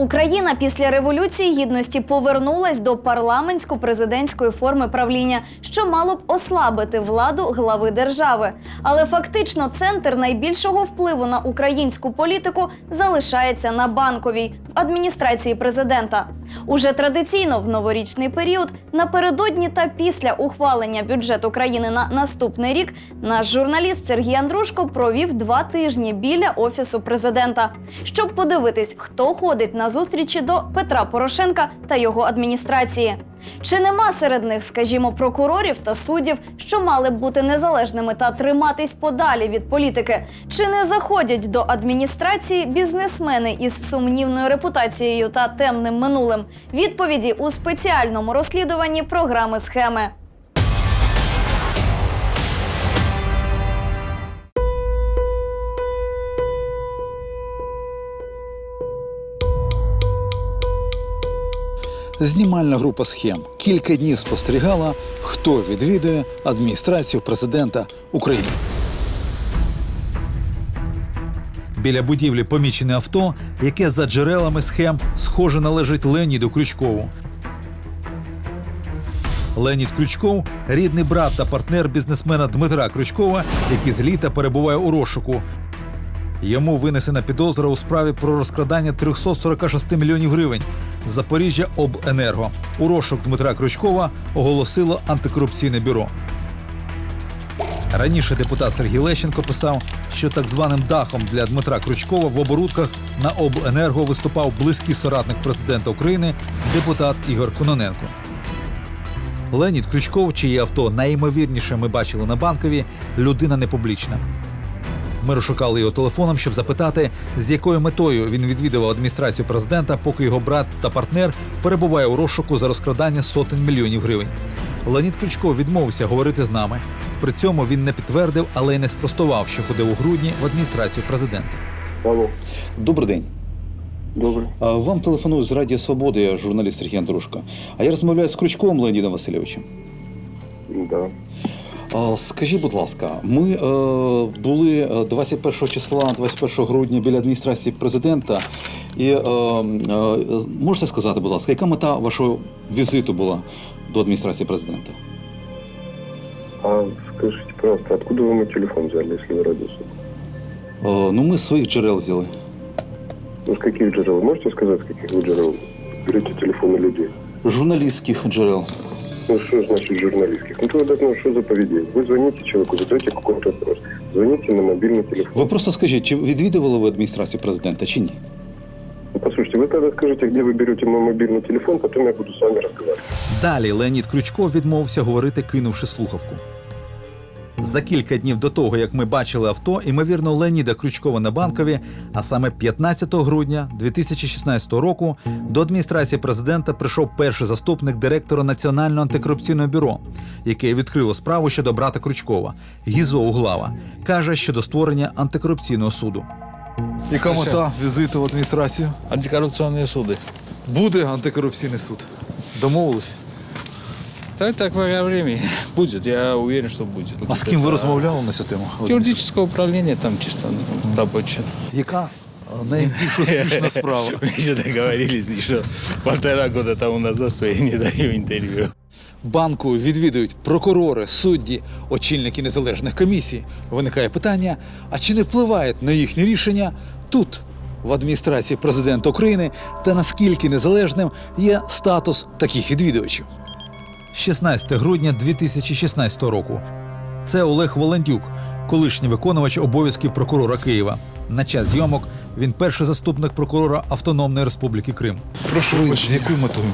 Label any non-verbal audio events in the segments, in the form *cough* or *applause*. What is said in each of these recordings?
Україна після революції гідності повернулась до парламентсько-президентської форми правління, що мало б ослабити владу глави держави. Але фактично центр найбільшого впливу на українську політику залишається на банковій в адміністрації президента. Уже традиційно в новорічний період, напередодні та після ухвалення бюджету країни на наступний рік, наш журналіст Сергій Андрушко провів два тижні біля офісу президента, щоб подивитись, хто ходить на зустрічі до Петра Порошенка та його адміністрації. Чи нема серед них, скажімо, прокурорів та суддів, що мали б бути незалежними та триматись подалі від політики? Чи не заходять до адміністрації бізнесмени із сумнівною репутацією та темним минулим? Відповіді у спеціальному розслідуванні програми схеми. Знімальна група схем кілька днів спостерігала, хто відвідує адміністрацію президента України. Біля будівлі помічене авто, яке за джерелами схем схоже належить Леоніду Крючкову. Леонід Крючков рідний брат та партнер бізнесмена Дмитра Крючкова, який з літа перебуває у розшуку. Йому винесена підозра у справі про розкрадання 346 мільйонів гривень. Запоріжжя Обленерго. У розшук Дмитра Крючкова оголосило антикорупційне бюро. Раніше депутат Сергій Лещенко писав, що так званим дахом для Дмитра Крючкова в оборудках на Обленерго виступав близький соратник президента України, депутат Ігор Кононенко. Леонід Крючков, чиє авто найімовірніше ми бачили на банкові, людина непублічна. Ми розшукали його телефоном, щоб запитати, з якою метою він відвідував адміністрацію президента, поки його брат та партнер перебуває у розшуку за розкрадання сотень мільйонів гривень. Леонід Крючков відмовився говорити з нами. При цьому він не підтвердив, але й не спростував, що ходив у грудні в адміністрацію президента. Алло, Добрий день. добре. Вам телефоную з Радіо Свободи, я журналіст Сергій Андрушко. А я розмовляю з Крючковим Леонідом Васильовичем. Да. А, Скажіть, будь ласка, ми е, були е, 21 числа, 21 грудня біля адміністрації президента. І е, е, можете сказати, будь ласка, яка мета вашого візиту була до адміністрації президента? А скажите, пожалуйста, откуда вы мой телефон взяли, если вы радиослух? Е, ну, ми з своїх джерел взяли. Ну, с каких джерел? Вы можете сказать, с каких вы джерел берете телефоны людей? Журналістських джерел. Ну, что значит журналистских? Ну, то это, ну, что за поведение? Вы звоните человеку, задаете какой-то вопрос. Звоните на мобильный телефон. Ви просто скажіть, чи відвідували ви адміністрацію президента чи ні? Ну, послушайте, вы тогда скажите, где вы берете мой мобильный телефон, потом я буду с вами разговаривать. Далі Леонід Крючков відмовився говорити, кинувши слухавку. За кілька днів до того, як ми бачили авто, імовірно, Леоніда Крючкова на банкові, а саме 15 грудня 2016 року, до адміністрації президента прийшов перший заступник директора Національного антикорупційного бюро, яке відкрило справу щодо брата Крючкова Гізо Углава, каже щодо створення антикорупційного суду. Яка мета візиту в адміністрацію? Антикоррупционные суды. Буде антикорупційний суд. Домовились. Да, такое время будет, я уверен, что будет. А з ким ви розмовляли на цю тему? Юридическое управление там чисто ну, рабочее. Яка найбільш успішна справа? *laughs* Мы еще договорились еще полтора года тому назад, я не даю интервью. Банку відвідують прокурори, судді, очільники незалежних комісій. Виникає питання: а чи не впливають на їхні рішення тут, в адміністрації президента України, та наскільки незалежним є статус таких відвідувачів? 16 грудня 2016 року. Це Олег Воландюк, колишній виконувач обов'язків прокурора Києва. На час зйомок він перший заступник прокурора Автономної Республіки Крим. Прошу ви з якою метою?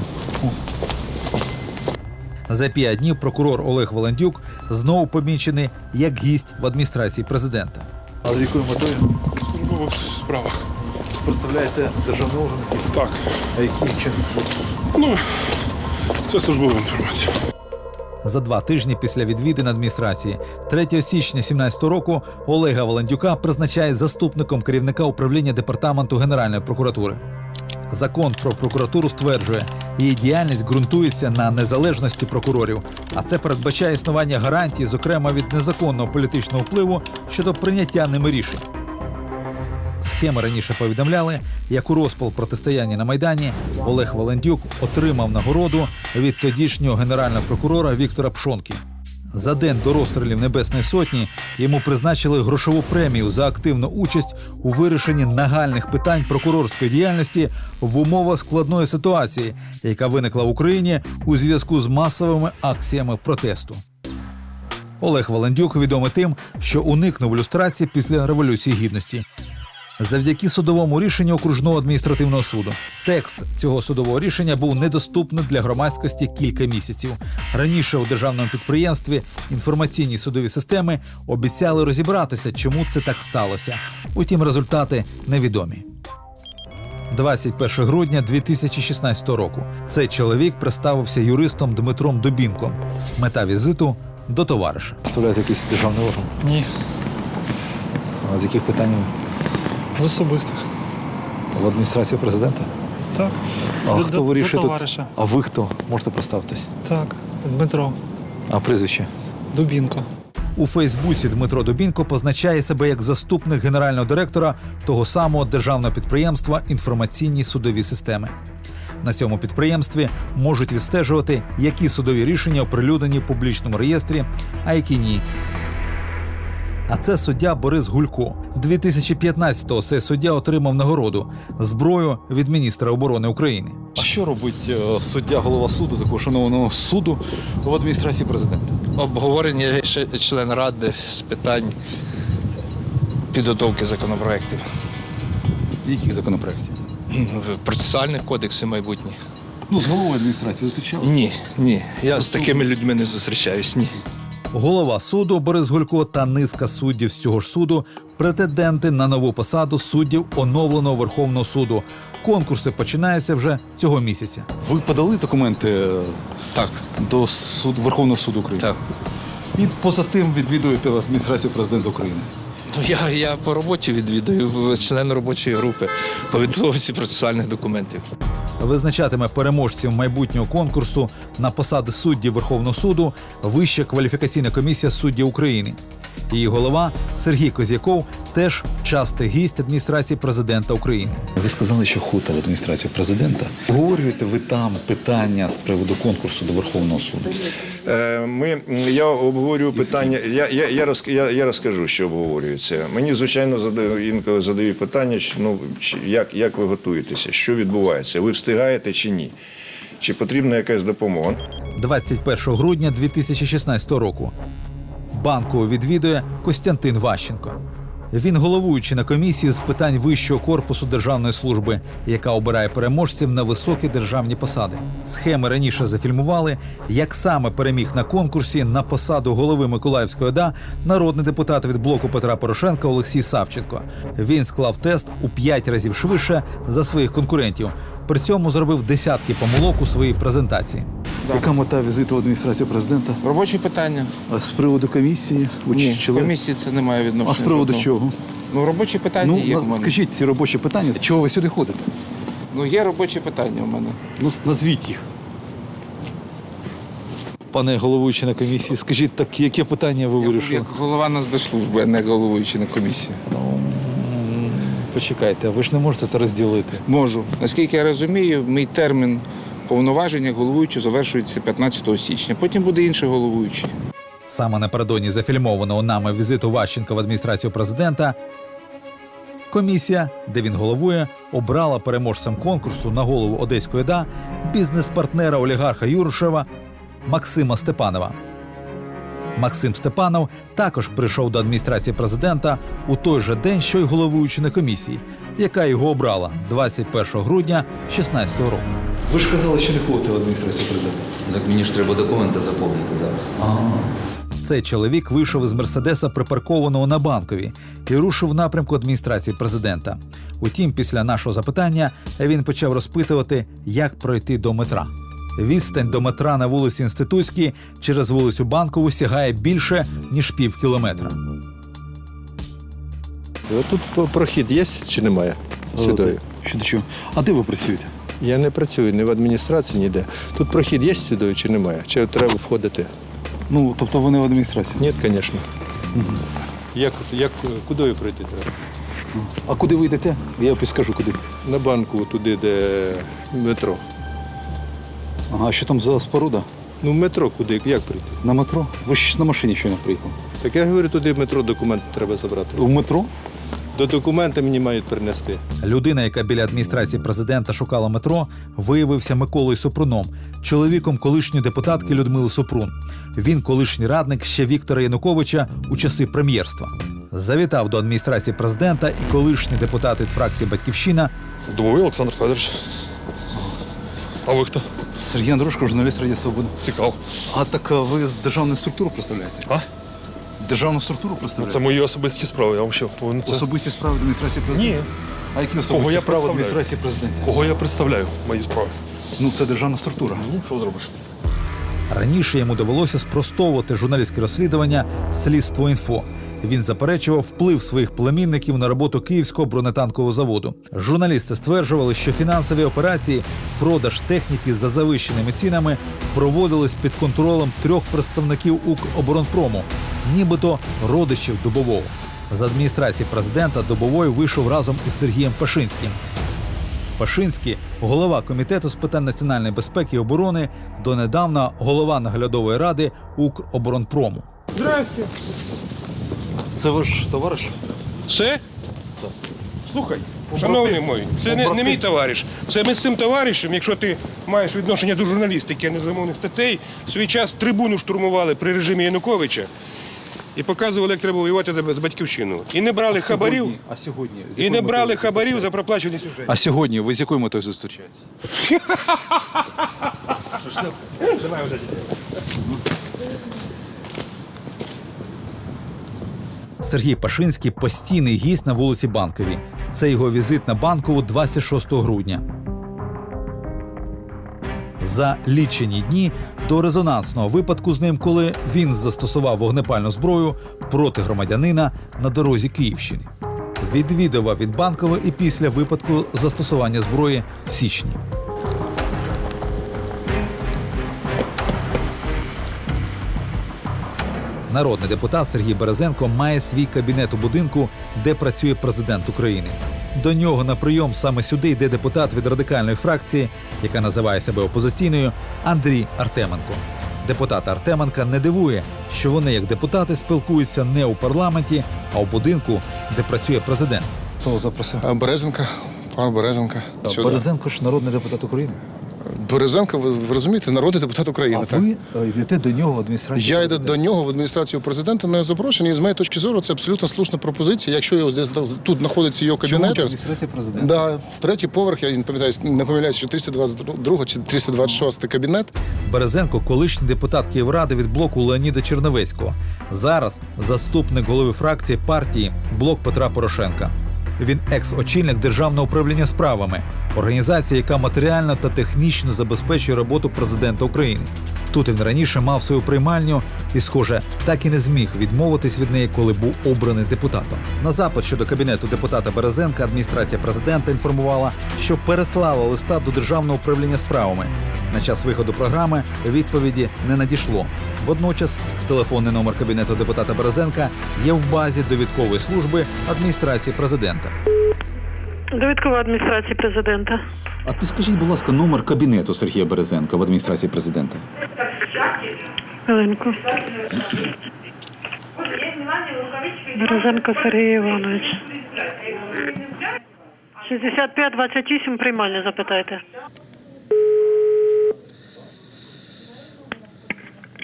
За п'ять днів прокурор Олег Воландюк знову помічений як гість в адміністрації президента. А з якою метою? службових справах. Представляєте державний орган? Так, А яким чином? ну це службова інформація. За два тижні після відвідин адміністрації 3 січня 2017 року Олега Воландюка призначає заступником керівника управління департаменту Генеральної прокуратури. Закон про прокуратуру стверджує, її діяльність ґрунтується на незалежності прокурорів, а це передбачає існування гарантій, зокрема від незаконного політичного впливу щодо прийняття ними рішень. Схеми раніше повідомляли, як у розпал протистояння на майдані Олег Валентюк отримав нагороду від тодішнього генерального прокурора Віктора Пшонки. За день до розстрілів Небесної Сотні йому призначили грошову премію за активну участь у вирішенні нагальних питань прокурорської діяльності в умовах складної ситуації, яка виникла в Україні у зв'язку з масовими акціями протесту. Олег Валандюк відомий тим, що уникнув люстрації після революції гідності. Завдяки судовому рішенню окружного адміністративного суду. Текст цього судового рішення був недоступний для громадськості кілька місяців. Раніше у державному підприємстві інформаційні судові системи обіцяли розібратися, чому це так сталося. Утім, результати невідомі. 21 грудня 2016 року цей чоловік представився юристом Дмитром Дубінком. Мета візиту до товариша. Представляєте якийсь державний орган? Ні, А з яких питань з особистих. в адміністрацію президента? Так. А До- хто до- вирішує до тут? А ви хто? Можете представитись? Так, Дмитро А прізвище? Дубінко. У Фейсбуці Дмитро Дубінко позначає себе як заступник генерального директора того самого державного підприємства інформаційні судові системи. На цьому підприємстві можуть відстежувати, які судові рішення оприлюднені в публічному реєстрі, а які ні. А це суддя Борис Гулько. 2015-го цей суддя отримав нагороду зброю від міністра оборони України. А що робить е, суддя голова суду, такого шанованого суду в адміністрації президента? обговорення ще член ради з питань підготовки законопроєктів. Яких законопроєктів? Процесуальні кодекси майбутні. Ну, з головою адміністрації зустрічали. Ні, ні. Я з такими людьми не зустрічаюсь. Ні. Голова суду Борис Гулько та низка суддів з цього ж суду претенденти на нову посаду суддів оновленого Верховного суду. Конкурси починаються вже цього місяця. Ви подали документи е, Так, до суд, Верховного суду України? так. І поза тим відвідуєте адміністрацію президента України. Ну, я, я по роботі відвідую член робочої групи по підготовці процесуальних документів. Визначатиме переможців майбутнього конкурсу на посади суддів Верховного суду Вища кваліфікаційна комісія суддів України. Її голова Сергій Козяков теж частий гість адміністрації президента України. Ви сказали, що хута в адміністрацію президента. Обговорюєте ви там питання з приводу конкурсу до Верховного суду? Е, Ми, я обговорюю питання. Я, я, я, роз, я, я розкажу, що обговорюється. Мені, звичайно, задаю, інколи задають питання, ну, як, як ви готуєтеся, що відбувається, ви встигаєте чи ні? Чи потрібна якась допомога? 21 грудня 2016 року. Банку відвідує Костянтин Ващенко. Він головуючий на комісії з питань вищого корпусу державної служби, яка обирає переможців на високі державні посади. Схеми раніше зафільмували, як саме переміг на конкурсі на посаду голови Миколаївської ОДА народний депутат від блоку Петра Порошенка Олексій Савченко. Він склав тест у п'ять разів швидше за своїх конкурентів. При цьому зробив десятки помилок у своїй презентації. Яка мета візиту в адміністрацію президента? Робочі питання? А з приводу комісії? Ні, член? комісії це не має відношення. А з приводу жодного. чого? Ну, робочі питання Ну, є в наз- мене. скажіть ці робочі питання. Чого ви сюди ходите? Ну, є робочі питання в мене. Ну, назвіть їх. Пане головуючий на комісії, скажіть, так яке питання ви Я вирішили? як голова Нацдержслужби, а не головуючий на комісії. Ну, почекайте, а ви ж не можете це розділити. Можу. Наскільки я розумію, мій термін повноваження головуючого завершується 15 січня. Потім буде інший головуючий. Саме напередодні зафільмованого нами візиту Ващенка в адміністрацію президента. Комісія, де він головує, обрала переможцем конкурсу на голову Одеської ОДА бізнес-партнера олігарха Юрушева Максима Степанова. Максим Степанов також прийшов до адміністрації президента у той же день, що й головуючий на комісії, яка його обрала 21 грудня 2016 року. Ви ж казали, що не ходите в адміністрацію президента. Так мені ж треба документи заповнити зараз. Цей чоловік вийшов із мерседеса, припаркованого на банковій, і рушив в напрямку адміністрації президента. Утім, після нашого запитання він почав розпитувати, як пройти до метра. Відстань до метра на вулиці Інститутській через вулицю Банкову сягає більше ніж пів кілометра. Тут прохід є чи немає? Сюди. Щодо чого? А де ви працюєте? Я не працюю ні в адміністрації, ніде. Тут прохід є сюди чи немає? Чи треба входити? Ну, тобто вони в адміністрації. Ні, звісно. Як, як, куди пройти треба? А куди ви йдете? Я підскажу куди. На банку, туди, де метро. Ага, а що там за споруда? Ну, в метро куди, як прийти? На метро? Ви ж на машині щойно приїхали. Так я говорю, туди в метро документи треба забрати. У метро? До документи мені мають принести. Людина, яка біля адміністрації президента шукала метро, виявився Миколою Супруном, чоловіком колишньої депутатки Людмили Супрун. Він колишній радник ще Віктора Януковича у часи прем'єрства. Завітав до адміністрації президента і колишній депутат від фракції Батьківщина Домовий Олександр Федорович. А ви хто? Сергій Андрушко, журналіст Радіо Свобода. Цікаво. А так а ви з державної структури представляєте? А? Державну структуру представляєте? Це мої особисті справи. Я вам що повинен це. Особисті справи адміністрації президента? Ні. А які Кого особисті я справи представляю? адміністрації президента? Кого я представляю? Мої справи. Ну, це державна структура. Ну, що зробиш? Раніше йому довелося спростовувати журналістське розслідування Слідство інфо. Він заперечував вплив своїх племінників на роботу київського бронетанкового заводу. Журналісти стверджували, що фінансові операції, продаж техніки за завищеними цінами проводились під контролем трьох представників Укроборонпрому, нібито родичів Дубового. З адміністрації президента Дубовой вийшов разом із Сергієм Пашинським. Пашинський, голова комітету з питань національної безпеки і оборони, донедавна голова наглядової ради Укроборонпрому. Це ваш товариш? Це? Слухай, шановний мой, це не, не мій товариш. Це ми з цим товаришем, якщо ти маєш відношення до журналістики, а не замовних статей, в свій час трибуну штурмували при режимі Януковича і показували, як треба воювати за, за батьківщину. І не брали хабарів, А сьогодні? з і не брали хабарів за проплачені сюжети. А сьогодні ви з якою метою зустрічаєтесь? Сергій Пашинський постійний гість на вулиці Банковій. Це його візит на банкову 26 грудня. За лічені дні до резонансного випадку з ним, коли він застосував вогнепальну зброю проти громадянина на дорозі Київщини. Відвідував він банкове і після випадку застосування зброї в січні. Народний депутат Сергій Березенко має свій кабінет у будинку, де працює президент України. До нього на прийом саме сюди йде депутат від радикальної фракції, яка називає себе опозиційною, Андрій Артеменко. Депутата Артеменка не дивує, що вони, як депутати, спілкуються не у парламенті, а у будинку, де працює президент. Хто запросив? Березенка, пан Березенка. Сюди. Березенко ж народний депутат України. Березенко, ви, ви розумієте, народний депутат України. А так? ви е, йдете до нього в адміністрацію? Я йду до нього в адміністрацію президента на запрошення, і з моєї точки зору це абсолютно слушна пропозиція. Якщо його здесь тут знаходиться його Чому кабінет. адміністрація президента? Да, третій поверх, я не пам'ятаю, не помиляюсь, що 322 чи 326 кабінет. Березенко колишній депутат Київради від блоку Леоніда Черновецького. Зараз заступник голови фракції партії Блок Петра Порошенка. Він екс-очільник державного управління справами, організація, яка матеріально та технічно забезпечує роботу президента України. Тут він раніше мав свою приймальню і, схоже, так і не зміг відмовитись від неї, коли був обраний депутатом. На запит щодо кабінету депутата Березенка адміністрація президента інформувала, що переслала листа до державного управління справами. На час виходу програми відповіді не надійшло. Водночас телефонний номер кабінету депутата Березенка є в базі довідкової служби адміністрації президента. Довідкова адміністрації президента. А підскажіть, будь ласка, номер кабінету Сергія Березенка в адміністрації президента. Хвилинку. Березенко Сергій Іванович. 65-28 приймальня запитайте.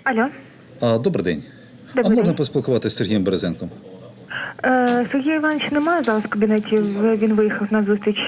Алло, А, добрий день. Добрий а можна день. поспілкуватися з Сергієм Березенком? е, Сергій Іванович немає зараз в кабінеті, в- він виїхав на зустріч.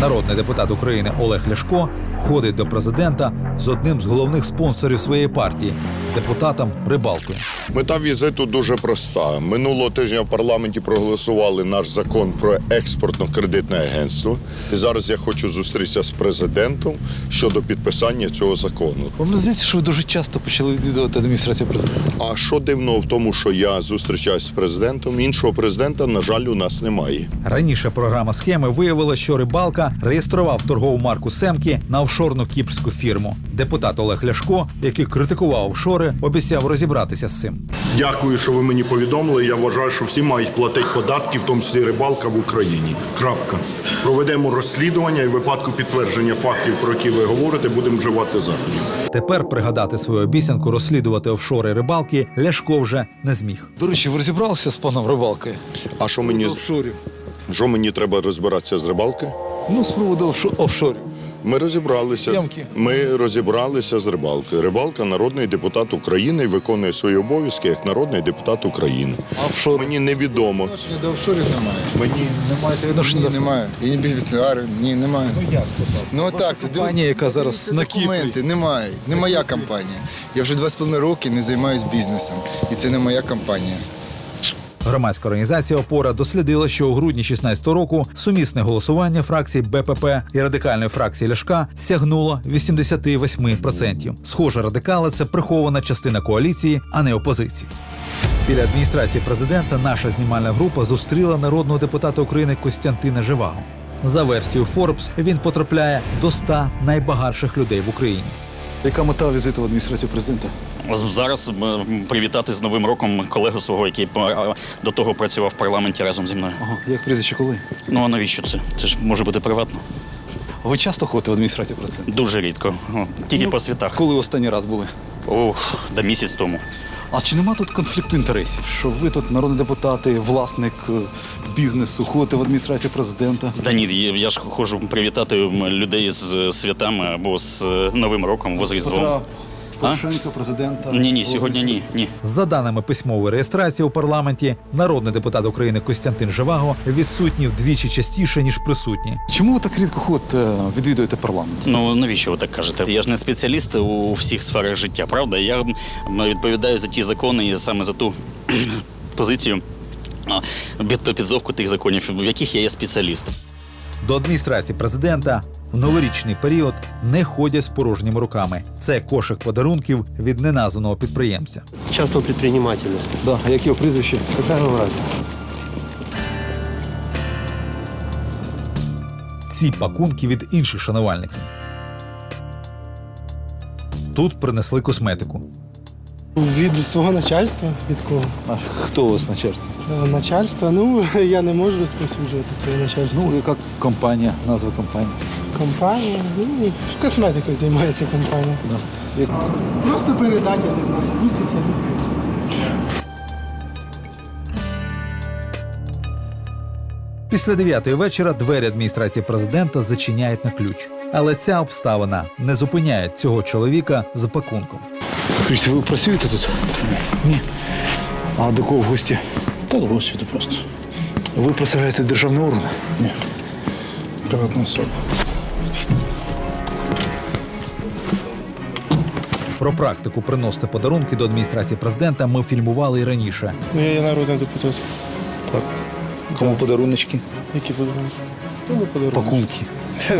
Народний депутат України Олег Ляшко ходить до президента з одним з головних спонсорів своєї партії депутатом Рибалкою. Мета візиту дуже проста. Минулого тижня в парламенті проголосували наш закон про експортно-кредитне агентство. І зараз я хочу зустрітися з президентом щодо підписання цього закону. Вам не здається, що ви дуже часто почали відвідувати адміністрацію президента? А що дивно в тому, що я зустрічаюсь з президентом, іншого президента, на жаль, у нас немає. Раніше програма схеми виявила, що рибалка реєстрував торгову марку Семки на офшорну кіпрську фірму. Депутат Олег Ляшко, який критикував офшори, обіцяв розібратися з цим. Дякую, що ви мені повідомили. Я вважаю, що всі мають платити податки, в тому числі рибалка в Україні. Крапка. Проведемо розслідування і в випадку підтвердження фактів, про які ви говорите, будемо вживати заходів. Тепер пригадати свою обіцянку розслідувати офшори рибалки Ляшко вже не зміг. До речі, ви розібралися з паном рибалкою? А що мені Офшорів. що мені треба розбиратися з рибалки? Ну, з приводу офшорів. Ми розібралися. Ямки. Ми розібралися з рибалкою. Рибалка народний депутат України і виконує свої обов'язки як народний депутат України. А офшори? Мені невідомо. До офшорів немає. Мені Не маєте відношення до Немає. І бенефіціари, ні, немає. Ну як це так? Ну так, це Компанія, яка зараз на Кіпрі. документи, немає. Не моя компанія. Я вже два з половиною роки не займаюся бізнесом. І це не моя компанія. Громадська організація Опора дослідила, що у грудні 16 року сумісне голосування фракцій БПП і радикальної фракції Ляшка сягнуло 88%. Схоже, радикали це прихована частина коаліції, а не опозиції. Біля адміністрації президента наша знімальна група зустріла народного депутата України Костянтина Живаго. За версією Forbes, він потрапляє до 100 найбагатших людей в Україні. Яка мета візиту в адміністрацію президента? Зараз привітати з Новим роком колегу свого, який до того працював в парламенті разом зі мною. Ага, як прізвище коли? Ну а навіщо це? Це ж може бути приватно. Ви часто ходите в адміністрацію президента? Дуже рідко. О, Тільки Ну, по святах. Коли останній раз були? Ох, да місяць тому. А чи нема тут конфлікту інтересів? Що ви тут народний депутат, і власник е, бізнесу, ходите в адміністрацію президента? Да ні, я- ж ходжу привітати людей з святами або з е, Новим роком, або з Різдвом. Порошенка, президента? Ні, ні, сьогодні ні. ні. За даними письмової реєстрації у парламенті, народний депутат України Костянтин Живаго відсутній вдвічі частіше ніж присутні. Чому ви так рідко ходите, відвідуєте парламент? Ну навіщо ви так кажете? Я ж не спеціаліст у всіх сферах життя, правда? Я відповідаю за ті закони і саме за ту *clears throat* позицію. Підготовку тих законів, в яких я є спеціаліст. До адміністрації президента в новорічний період не ходять з порожніми руками. Це кошик подарунків від неназваного підприємця. частного предпринимателя. Да, а яке його прізвище? Какая вам? Ці пакунки від інших шанувальників. Тут принесли косметику. Від свого начальства? Від кого? А хто у вас начальство? Е, Начальства? Ну, *laughs* я не можу розповсюджувати своє начальство. Ну, яка компанія, назва компанії? Компанія, ну, косметикою займається компанія. Просто передати, я не знаю, спуститься. Після дев'ятої вечора двері адміністрації президента зачиняють на ключ. Але ця обставина не зупиняє цього чоловіка з пакунком. Скажіть, ви працюєте тут? Ні. А до кого в гості? Та досвіду просто. Ви представляєте державний орган? Ні. Приватна особа. Про практику приносити подарунки до адміністрації президента ми фільмували і раніше. Ну, я є народний депутат. Так. Кому подаруночки? Які подарунки? Кому подарунки. Пакунки.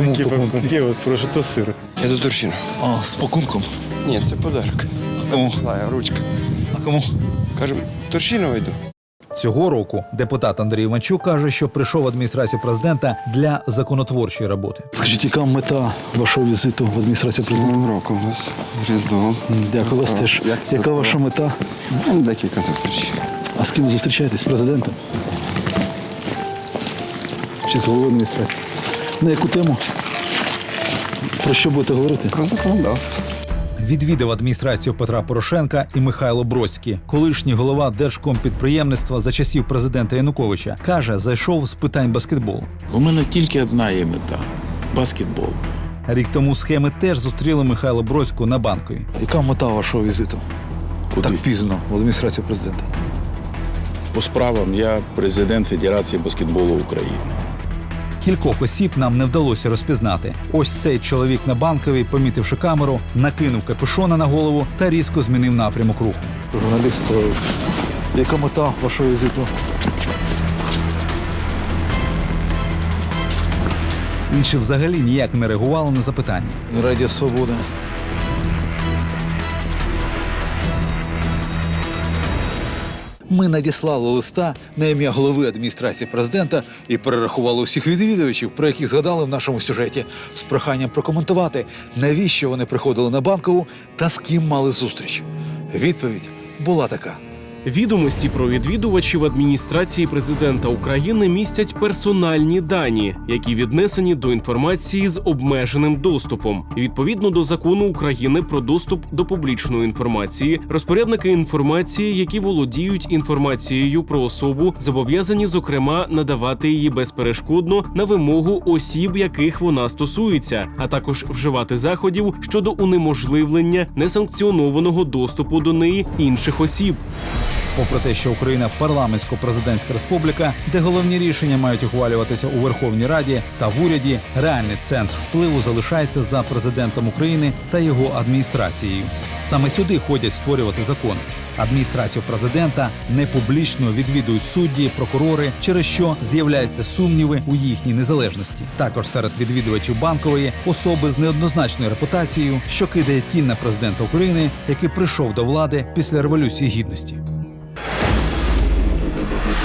*laughs* Які пакунки? Я вас прошу, то сир. Я до Турчина. А, з пакунком. Ні, це подарок. А кому? Лая, ручка. А кому? Кажу, Турчинова йду. Цього року депутат Андрій Іванчук каже, що прийшов в адміністрацію президента для законотворчої роботи. Скажіть, яка мета вашого візиту в адміністрацію президента? Новим роком у нас з Різдвом. Дякую вас теж. Яка ваша мета? Ну, Декілька зустрічей. А з ким ви зустрічаєтесь? З президентом? Чи з головою адміністрації? На яку тему? Про що будете говорити? Про законодавство. Відвідав адміністрацію Петра Порошенка і Михайло Бродський, колишній голова Держкомпідприємництва за часів президента Януковича. Каже, зайшов з питань баскетболу. У мене тільки одна є мета баскетбол. Рік тому схеми теж зустріли Михайло Бродську на банковій. Яка мета вашого візиту? Куди? Так пізно в адміністрацію президента. По справам я президент Федерації баскетболу України. Кількох осіб нам не вдалося розпізнати. Ось цей чоловік на банковій, помітивши камеру, накинув капюшона на голову та різко змінив напрямок руху. Журналіст, яка мета вашого візиту? Інші взагалі ніяк не реагували на запитання. Радіо Свобода. Ми надіслали листа на ім'я голови адміністрації президента і перерахували усіх відвідувачів, про яких згадали в нашому сюжеті, з проханням прокоментувати, навіщо вони приходили на банкову та з ким мали зустріч. Відповідь була така. Відомості про відвідувачів адміністрації президента України містять персональні дані, які віднесені до інформації з обмеженим доступом. Відповідно до закону України про доступ до публічної інформації, розпорядники інформації, які володіють інформацією про особу, зобов'язані зокрема надавати її безперешкодно на вимогу осіб, яких вона стосується, а також вживати заходів щодо унеможливлення несанкціонованого доступу до неї інших осіб. Попри те, що Україна парламентсько-президентська республіка, де головні рішення мають ухвалюватися у Верховній Раді та в уряді, реальний центр впливу залишається за президентом України та його адміністрацією. Саме сюди ходять створювати закони. Адміністрацію президента не публічно відвідують судді, прокурори, через що з'являються сумніви у їхній незалежності. Також серед відвідувачів банкової особи з неоднозначною репутацією, що кидає тінь на президента України, який прийшов до влади після революції гідності.